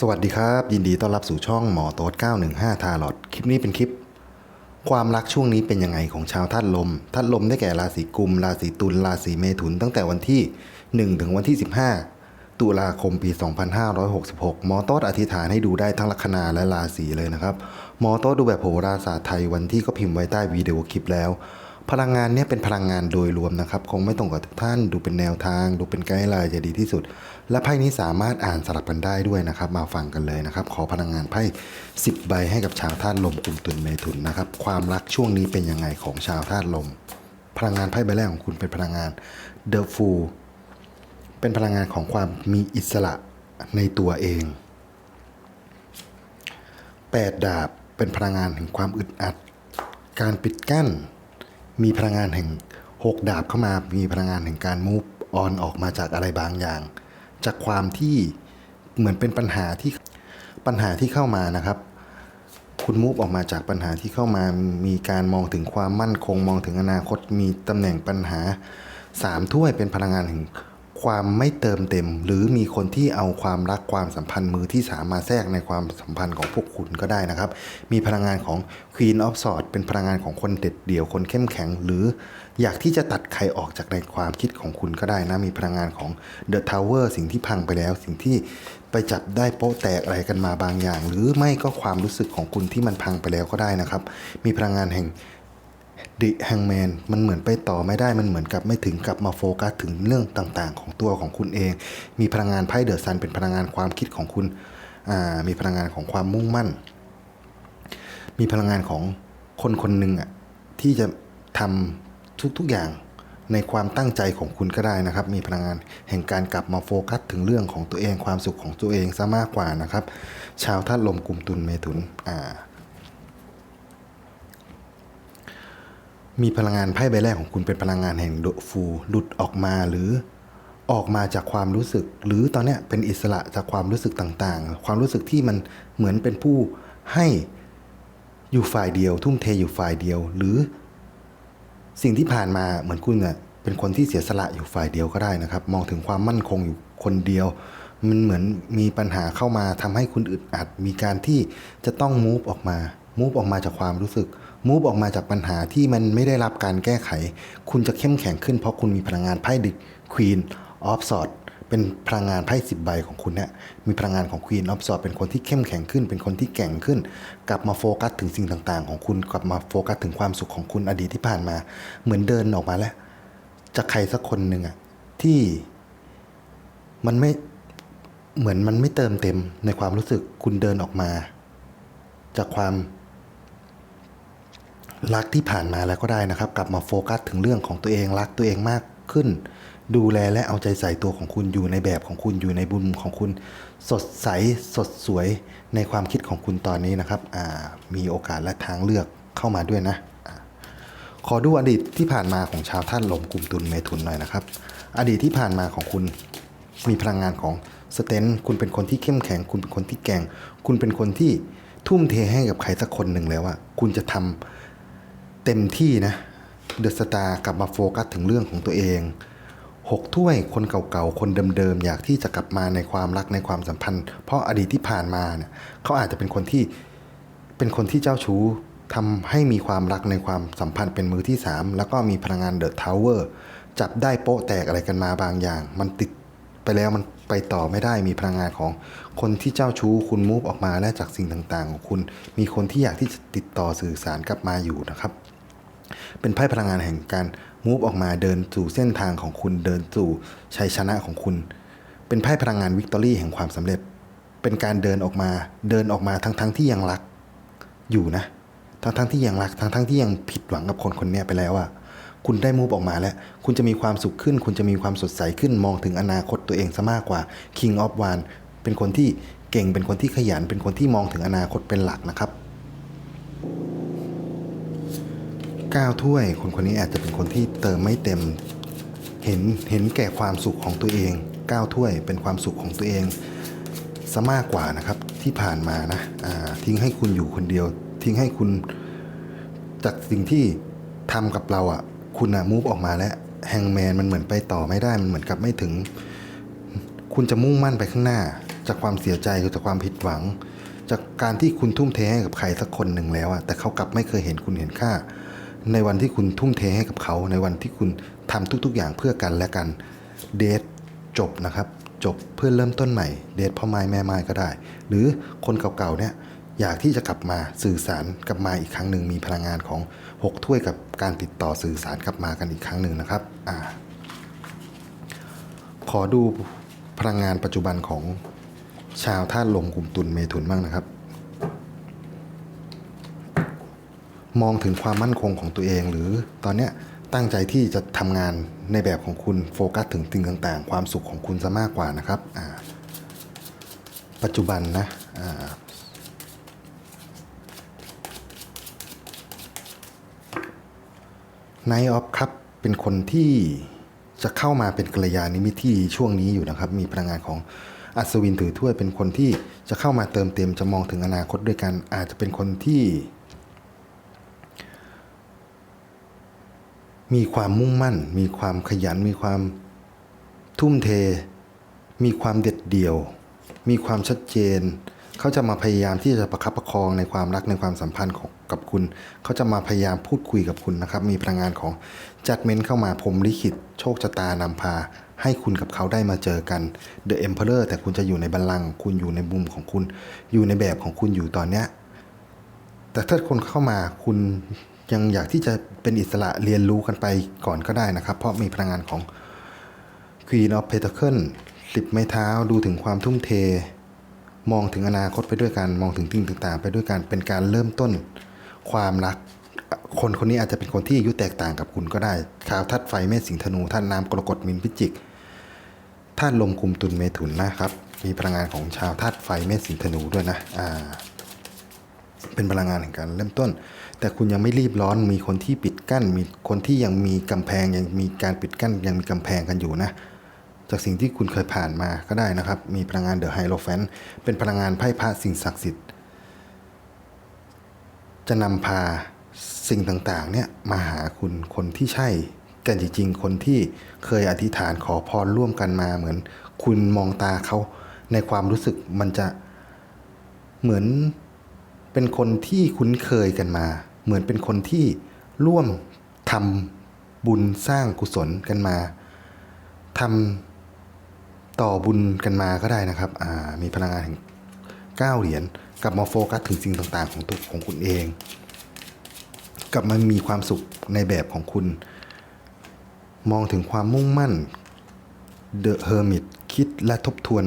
สวัสดีครับ ยินดีต้อนรับสู่ช่องหมอโต๊ด915 ทาร์ลอตคลิปนี้เป็นคลิป ความรักช่วงนี้เป็นยังไงของชาวธาตุลมธาตุลมได้แก่ราศีกุม ราศีตุล ราศีเมถุน ตั้งแต่วันที่ 1 ถึงวันที่ 15 ตุลาคมปี 2566 หมอโต๊ดอธิษฐานให้ดูได้ทั้งลัคนาและราศีเลยนะครับ หมอโต๊ดดูแบบโหราศาสตร์ไทยวันที่ก็พิมพ์ไว้ใต้วิดีโอคลิปแล้ว พลังงานเนี่ยเป็นพลังงานโดยรวมนะครับ คงไม่ตรงกับทุกท่านดูเป็นแนวทาง ดูเป็นไกด์ไลน์จะดีที่สุด และไพ่นี้สามารถอ่านสลับกันได้ด้วยนะครับ มาฟังกันเลยนะครับ ขอพลังงานไพ่10 ใบให้กับชาวธาตุลมกลุ่มตุลเมถุนนะครับ ความรักช่วงนี้เป็นยังไงของชาวธาตุลม พลังงานไพ่ใบแรกของคุณเป็นพลังงาน The Fool เป็นพลังงานของความมีอิสระในตัวเองแปดดาบเป็นพลังงานแห่งความอึดอัด การปิดกั้น มีพลังงานแห่งหกดาบเข้ามา มีพลังงานแห่งการมูฟออนออกมาจากอะไรบางอย่าง จากความที่เหมือนเป็นปัญหาที่ปัญหาที่เข้ามานะครับ คุณมูฟออกมาจากปัญหาที่เข้ามา มีการมองถึงความมั่นคง มองถึงอนาคต มีตำแหน่งปัญหาสามถ้วยเป็นพลังงานแห่ง ความไม่เติมเต็ม หรือมีคนที่เอาความรักความสัมพันธ์มือที่สามมาแทรกในความสัมพันธ์ของพวกคุณก็ได้นะครับ มีพลังงานของ Queen of Swords เป็นพลังงานของคนเด็ดเดี่ยวคนเข้มแข็ง หรืออยากที่จะตัดใครออกจากในความคิดของคุณก็ได้นะ มีพลังงานของ The Tower สิ่งที่พังไปแล้ว สิ่งที่ไปจับได้โป๊ะแตกอะไรกันมาบางอย่าง หรือไม่ก็ความรู้สึกของคุณที่มันพังไปแล้วก็ได้นะครับ มีพลังงานแห่ง ดิแฮงแมนมันเหมือนไปต่อไม่ได้มันเหมือนกับไม่ถึงกับมาโฟกัสถึงเรื่องต่างๆ ของตัวของคุณเอง มีพลังงานไพ่เดอะซันเป็นพลังงานความคิดของคุณมีพลังงานของความมุ่งมั่น มีพลังงานของคนคนหนึ่งอะที่จะทำทุกๆอย่างในความตั้งใจของคุณก็ได้นะครับ มีพลังงานแห่งการกลับมาโฟกัสถึงเรื่องของตัวเองความสุขของตัวเองซะมากกว่านะครับ ชาวธาตุลมกลุ่มตุลเมถุนอ่า มีพลังงานไพ่ใบแรกของคุณเป็นพลังงานแห่งโดฟูหลุดออกมาหรือออกมาจากความรู้สึก หรือตอนนี้เป็นอิสระจากความรู้สึกต่างๆ ความรู้สึกที่มันเหมือนเป็นผู้ให้อยู่ฝ่ายเดียว ทุ่มเทอยู่ฝ่ายเดียว หรือสิ่งที่ผ่านมาเหมือนคุณเนี่ยเป็นคนที่เสียสละอยู่ฝ่ายเดียวก็ได้นะครับ มองถึงความมั่นคงอยู่คนเดียว มันเหมือนมีปัญหาเข้ามาทำให้คุณอึดอัด มีการที่จะต้องมูฟออกมา มูฟออกมาจากความรู้สึกมูฟออกมาจากปัญหาที่มันไม่ได้รับการแก้ไข คุณจะเข้มแข็งขึ้นเพราะคุณมีพลังงานไพ่ดิควีนออฟสอดเป็นพลังงานไพ่สิบใบของคุณเนี่ยมีพลังงานของควีนออฟสอดเป็นคนที่เข้มแข็งขึ้น เป็นคนที่แก่งขึ้น กลับมาโฟกัสถึงสิ่งต่างๆ ของคุณกลับมาโฟกัสถึงความสุขของคุณอดีตที่ผ่านมา เหมือนเดินออกมาแล้วจากใครสักคนหนึ่งอะที่มันไม่เหมือนมันไม่เติมเต็มในความรู้สึกคุณเดินออกมา จากความ รักที่ผ่านมาแล้วก็ได้นะครับ กลับมาโฟกัสถึงเรื่องของตัวเองรักตัวเองมากขึ้น ดูแลและเอาใจใส่ตัวของคุณอยู่ในแบบของคุณอยู่ในบุญของคุณ สดใสสดสวยในความคิดของคุณตอนนี้นะครับมีโอกาสและทางเลือกเข้ามาด้วยนะอ่าขอดูอดีตที่ผ่านมาของชาวท่านลมกลุ่มตุลเมถุนหน่อยนะครับ อดีตที่ผ่านมาของคุณมีพลังงานของสเตนคุณเป็นคนที่เข้มแข็ง คุณเป็นคนที่แกร่ง คุณเป็นคนที่ทุ่มเทให้กับใครสักคนหนึ่งแล้วอะคุณจะทำ เต็มที่นะเดอะสตาร์กลับมาโฟกัสถึงเรื่องของตัวเองหกถ้วยคนเก่าๆ คนเดิมๆ อยากที่จะกลับมาในความรักในความสัมพันธ์ เพราะอดีตที่ผ่านมาเนี่ยเขาอาจจะเป็นคนที่เป็นคนที่เจ้าชู้ทำให้มีความรักในความสัมพันธ์เป็นมือที่สามแล้วก็มีพลังงานเดอะทาวเวอร์จับได้โป๊ะแตกอะไรกันมาบางอย่าง มันติดไปแล้วมันไปต่อไม่ได้มีพลังงานของคนที่เจ้าชู้คุณมูฟออกมาและจากสิ่งต่างๆ ของคุณ มีคนที่อยากที่จะติดต่อสื่อสารกลับมาอยู่นะครับ เป็นไพ่พลังงานแห่งการมูฟออกมาเดินสู่เส้นทางของคุณเดินสู่ชัยชนะของคุณ เป็นไพ่พลังงานวิกตอรี่แห่งความสำเร็จ เป็นการเดินออกมาเดินออกมาทั้งๆทที่ยังรัก อยู่นะ ทั้งๆทที่ยังรักทั้งๆทที่ยังผิดหวังกับคนคนนี้ไปแล้วอะคุณได้มูฟออกมาแล้ว คุณจะมีความสุขขึ้น คุณจะมีความสดใสขึ้น มองถึงอนาคตตัวเองซะมากกว่า King of One เป็นคนที่เก่ง เป็นคนที่ขยัน เป็นคนที่มองถึงอนาคตเป็นหลักนะครับ ก้าวถ้วย คนคนนี้อาจจะเป็นคนที่เติมไม่เต็ม เห็นเห็นแก่ความสุขของตัวเองก้าวถ้วยเป็นความสุขของตัวเองซะมากกว่านะครับที่ผ่านมานะาทิ้งให้คุณอยู่คนเดียว ทิ้งให้คุณจากสิ่งที่ทำกับเราอะ่ะ คุณอะมูฟออกมาแล้วแฮงแมนมันเหมือนไปต่อไม่ได้มันเหมือนกับไม่ถึง คุณจะมุ่งมั่นไปข้างหน้า จากความเสียใจจากความผิดหวัง จากการที่คุณทุ่มเทให้กับใครสักคนหนึ่งแล้วอะแต่เขากลับไม่เคยเห็นคุณเห็นค่า ในวันที่คุณทุ่มเทให้กับเขา ในวันที่คุณทำทุก ๆ อย่างเพื่อกันและกันเดทจบนะครับ จบเพื่อเริ่มต้นใหม่ เดทพ่อไม้แม่ไม้ก็ได้ หรือคนเก่าๆเนี่ยอยากที่จะกลับมาสื่อสารกลับมาอีกครั้งหนึ่งมีพลังงานของ 6 ถ้วยกับการติดต่อสื่อสารกลับมากันอีกครั้งหนึ่งนะครับอ่าขอดูพลังงานปัจจุบันของชาวธาตุลมกลุ่มตุลเมถุนบ้างนะครับ มองถึงความมั่นคงของตัวเอง หรือตอนเนี้ยตั้งใจที่จะทำงานในแบบของคุณโฟกัสถึงสิ่งต่างๆ ความสุขของคุณซะมากกว่านะครับปัจจุบันนะอ่าไนออฟครับเป็นคนที่จะเข้ามาเป็นกัลยาณมิตรที่ช่วงนี้อยู่นะครับ มีพลังงานของอัศวินถือถ้วยเป็นคนที่จะเข้ามาเติมเต็มจะมองถึงอนาคตด้วยกัน อาจจะเป็นคนที่ มีความมุ่งมั่น มีความขยัน มีความทุ่มเท มีความเด็ดเดี่ยว มีความชัดเจน เขาจะมาพยายามที่จะประคับประคองในความรักในความสัมพันธ์ของกับคุณ เขาจะมาพยายามพูดคุยกับคุณนะครับ มีพลังงานของจัดเมนเข้ามาพรมลิขิต โชคชะตานำพา ให้คุณกับเขาได้มาเจอกัน The Emperor แต่คุณจะอยู่ในบัลลังก์คุณอยู่ในมุมของคุณ อยู่ในแบบของคุณอยู่ตอนเนี้ยแต่ถ้าคนเข้ามาคุณ ยังอยากที่จะเป็นอิสระเรียนรู้กันไปก่อนก็ได้นะครับ เพราะมีพลังงานของ Queen of Pentacle สิบไม้เท้าดูถึงความทุ่มเท มองถึงอนาคตไปด้วยกันมองถึงสิ่งต่าง ๆ ไปด้วยกันเป็นการเริ่มต้นความรัก คนคนนี้อาจจะเป็นคนที่อายุแตกต่างกับคุณก็ได้ชาวทัดไฟเมษสิงธนูท่านน้ำกรกฎมินพิจิกธาตุลมกุมตุลเมถุนนะครับ มีพลังงานของชาวธาตุไฟเมษสิงธนูด้วยนะอ่าเป็นพลังงานแห่งการเริ่มต้น แต่คุณยังไม่รีบร้อนมีคนที่ปิดกั้น มีคนที่ยังมีกำแพงยังมีการปิดกั้นยังมีกำแพงกันอยู่นะ จากสิ่งที่คุณเคยผ่านมาก็ได้นะครับ มีพลังงานเดอะไฮโลแฟนเป็นพลังงานไพ่พระสิ่งศักดิ์สิทธิ์ จะนำพาสิ่งต่างๆเนี่ยมาหาคุณคนที่ใช่กันจริงๆ คนที่เคยอธิษฐานขอพรร่วมกันมาเหมือน คุณมองตาเขาในความรู้สึกมันจะเหมือนเป็นคนที่คุ้นเคยกันมา เหมือนเป็นคนที่ร่วมทำบุญสร้างกุศลกันมาทำต่อบุญกันมาก็ได้นะครับมีพลังงานแห่งเก้าเหรียญกลับมาโฟกัสถึงสิ่งต่างๆ ของตัวของคุณเอง กลับมามีความสุขในแบบของคุณ มองถึงความมุ่งมั่นเดอะเฮอร์มิตคิดและทบทวน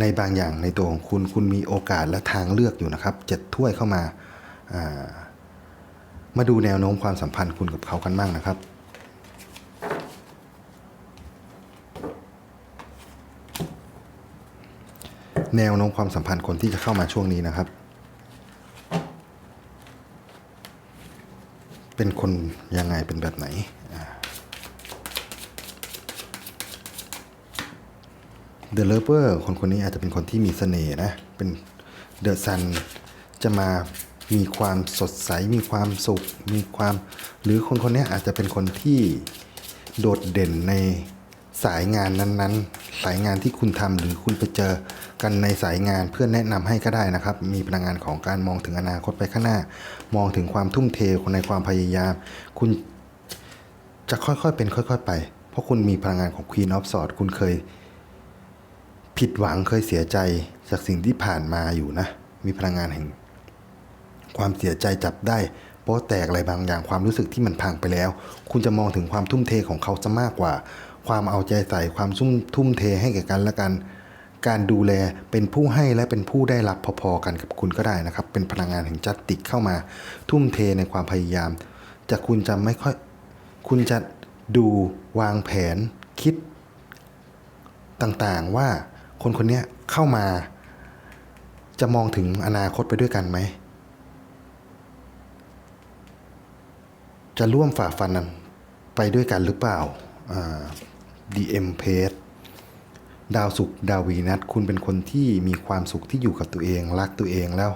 ในบางอย่างในตัวของคุณ คุณมีโอกาสและทางเลือกอยู่นะครับเจ็ดถ้วยเข้ามาา มาดูแนวโน้มความสัมพันธ์คุณกับเขากันบ้างนะครับ แนวโน้มความสัมพันธ์คนที่จะเข้ามาช่วงนี้นะครับ เป็นคนยังไงเป็นแบบไหนเดอะเลเวอร์คนคนนี้อาจจะเป็นคนที่มีเสน่ห์นะ เป็นเดอะซันจะมา มีความสดใส มีความสุข มีความ หรือคนคนนี้อาจจะเป็นคนที่โดดเด่นในสายงานนั้นๆ สายงานที่คุณทำหรือคุณไปเจอกันในสายงานเพื่อแนะนำให้ก็ได้นะครับ มีพลังงานของการมองถึงอนาคตไปข้างหน้า มองถึงความทุ่มเทในความพยายาม คุณจะค่อยๆเป็นค่อย ๆ ไป เพราะคุณมีพลังงานของ Queen of Swords คุณเคย ผิดหวังเคยเสียใจจากสิ่งที่ผ่านมาอยู่นะ มีพลังงานแห่ง ความเสียใจจับได้โป๊ะแตกอะไรบางอย่างความรู้สึกที่มันพังไปแล้ว คุณจะมองถึงความทุ่มเทของเขาจะมากกว่า ความเอาใจใส่ความซุ่มทุ่มเทให้แก่กันและกัน การดูแลเป็นผู้ให้และเป็นผู้ได้รับพอๆกันกับคุณก็ได้นะครับ เป็นพลังงานแห่งจัตติกเข้ามา ทุ่มเทในความพยายามจากคุณจะไม่ค่อย คุณจะดูวางแผนคิดต่างๆว่าคนคนนี้เข้ามา จะมองถึงอนาคตไปด้วยกันไหม จะร่วมฝ่าฟันนั้นไปด้วยกันหรือเปล่าอ่า DM p a g e ดาวสุขดาววีนัสคุณเป็นคนที่มีความสุขที่อยู่กับตัวเอง รักตัวเองแล้ว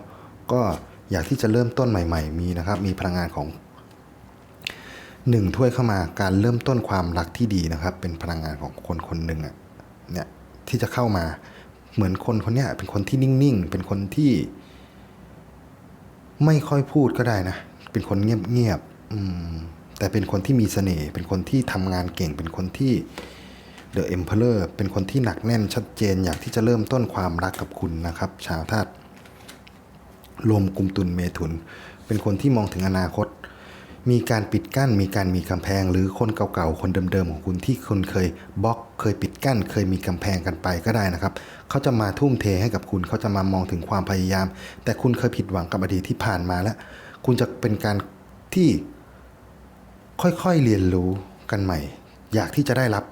ก็อยากที่จะเริ่มต้นใหม่ ๆ มีนะครับ มีพลังงานของหนึ่งถ้วยเข้ามาการเริ่มต้นความรักที่ดีนะครับ เป็นพลังงานของคนคนหนึ่งอะเนี่ยที่จะเข้ามาเหมือนคนคนเนี้ยเป็นคนที่นิ่งๆ เป็นคนที่ ไม่ค่อยพูดก็ได้นะ เป็นคนเงียบๆ อืมแต่เป็นคนที่มีเสน่ห์เป็นคนที่ทำงานเก่งเป็นคนที่ The Emperor เป็นคนที่หนักแน่นชัดเจนอยากที่จะเริ่มต้นความรักกับคุณนะครับ ชาวธาตุลมกุมตุนเมถุน เป็นคนที่มองถึงอนาคต มีการปิดกั้น มีการมีกำแพง หรือคนเก่าๆ คนเดิมๆ ของคุณที่คุณเคยบล็อก เคยปิดกั้น เคยมีกำแพงกันไปก็ได้นะครับ เขาจะมาทุ่มเทให้กับคุณ เขาจะมามองถึงความพยายาม แต่คุณเคยผิดหวังกับอดีตที่ผ่านมาแล้ว คุณจะเป็นการที่ ค่อยๆเรียนรู้กันใหม่ อยากที่จะได้รับ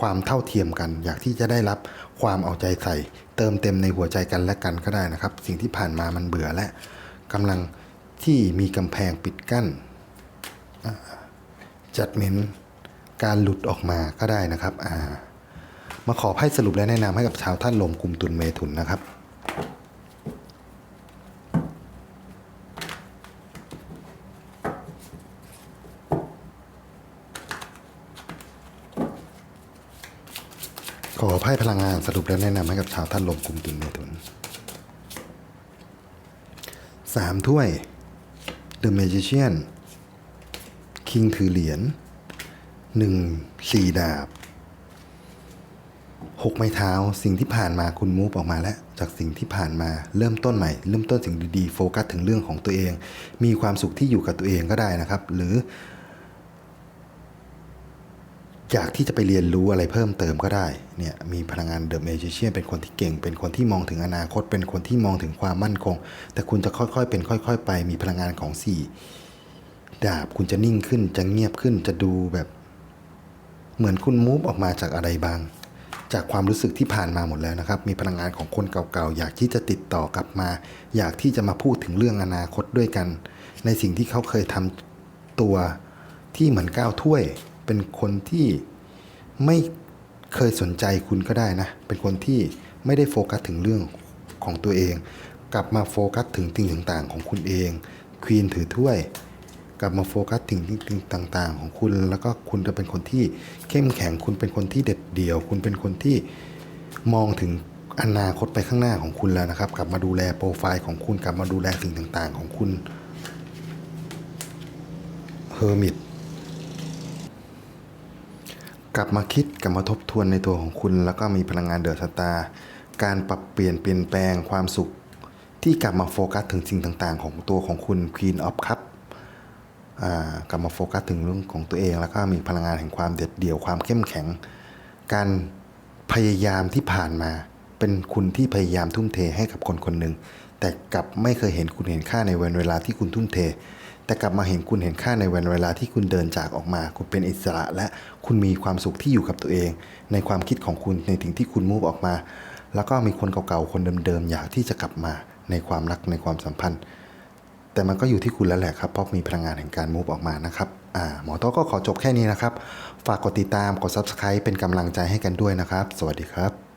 ความเท่าเทียมกัน อยากที่จะได้รับความเอาใจใส่ เติมเต็มในหัวใจกันและกันก็ได้นะครับ สิ่งที่ผ่านมามันเบื่อและกำลังที่มีกำแพงปิดกั้นจัดเม้นการหลุดออกมาก็ได้นะครับามาขอไพ่สรุปและแนะนำให้กับชาวท่านลมกลุ่มตุนเมถุนนะครับ ไพ่พลังงานสรุปและแนะนำให้กับชาวท่านลมกลุ่มตุนเมถุนสามถ้วย The Magician คิงถือเหรียญหนึ่งสี่ดาบหกไม้เท้าสิ่งที่ผ่านมาคุณมูฟออกมาแล้วจากสิ่งที่ผ่านมาเริ่มต้นใหม่ เริ่มต้นสิ่งดีๆโฟกัสถึงเรื่องของตัวเอง มีความสุขที่อยู่กับตัวเองก็ได้นะครับ หรือ อยากที่จะไปเรียนรู้อะไรเพิ่มเติมก็ได้เนี่ยมีพลังงานเดอะเมจิเชียนเป็นคนที่เก่ง เป็นคนที่มองถึงอนาคต เป็นคนที่มองถึงความมั่นคง แต่คุณจะค่อยๆ เป็นค่อย ๆ ไปมีพลังงานของสี่ดาบคุณจะนิ่งขึ้นจะเงียบขึ้นจะดูแบบ เหมือนคุณมูฟออกมาจากอะไรบาง จากความรู้สึกที่ผ่านมาหมดแล้วนะครับ มีพลังงานของคนเก่าๆอยากที่จะติดต่อกลับมา อยากที่จะมาพูดถึงเรื่องอนาคตด้วยกัน ในสิ่งที่เขาเคยทำตัวที่เหมือนก้าวถ้วย เป็นคนที่ไม่เคยสนใจคุณก็ได้นะ เป็นคนที่ไม่ได้โฟกัสถึงเรื่องของตัวเอง กลับมาโฟกัสถึงสิ่งต่างๆ ของคุณเอง ควีนถือถ้วย กลับมาโฟกัสถึงสิ่งต่าง ๆ ของคุณ แล้วก็คุณจะเป็นคนที่เข้มแข็ง คุณเป็นคนที่เด็ดเดี่ยว คุณเป็นคนที่มองถึงอนาคตไปข้างหน้าของคุณแล้วนะครับ กลับมาดูแลโปรไฟล์ของคุณ กลับมาดูแลสิ่งต่าง ๆ ของคุณเฮอร์มิต กลับมาคิดกลับมาทบทวนในตัวของคุณ แล้วก็มีพลังงานเดือดสตาร์การปรับเปลี่ยนเปลี่ยนแปลงความสุข ที่กลับมาโฟกัสถึงสิ่งต่างๆ ของตัวของคุณ Queen of Cup กลับมาโฟกัสถึงเรื่องของตัวเอง แล้วก็มีพลังงานแห่งความเด็ดเดี่ยวความเข้มแข็ง การพยายามที่ผ่านมา เป็นคุณที่พยายามทุ่มเทให้กับคนคนหนึ่งแต่กลับไม่เคยเห็นคุณเห็นค่าในวันเวลาที่คุณทุ่มเท แต่กลับมาเห็นคุณเห็นค่าในวันเวลาที่คุณเดินจากออกมา คุณเป็นอิสระ และคุณมีความสุขที่อยู่กับตัวเอง ในความคิดของคุณในสิ่งที่คุณมูฟออกมา แล้วก็มีคนเก่าๆคนเดิมๆอยากที่จะกลับมาในความรักในความสัมพันธ์ แต่มันก็อยู่ที่คุณแล้วแหละครับเพราะมีพลังงานแห่งการมูฟออกมานะครับอ่าหมอโต้ก็ขอจบแค่นี้นะครับ ฝากกดติดตามกด Subscribe เป็นกำลังใจให้กันด้วยนะครับ สวัสดีครับ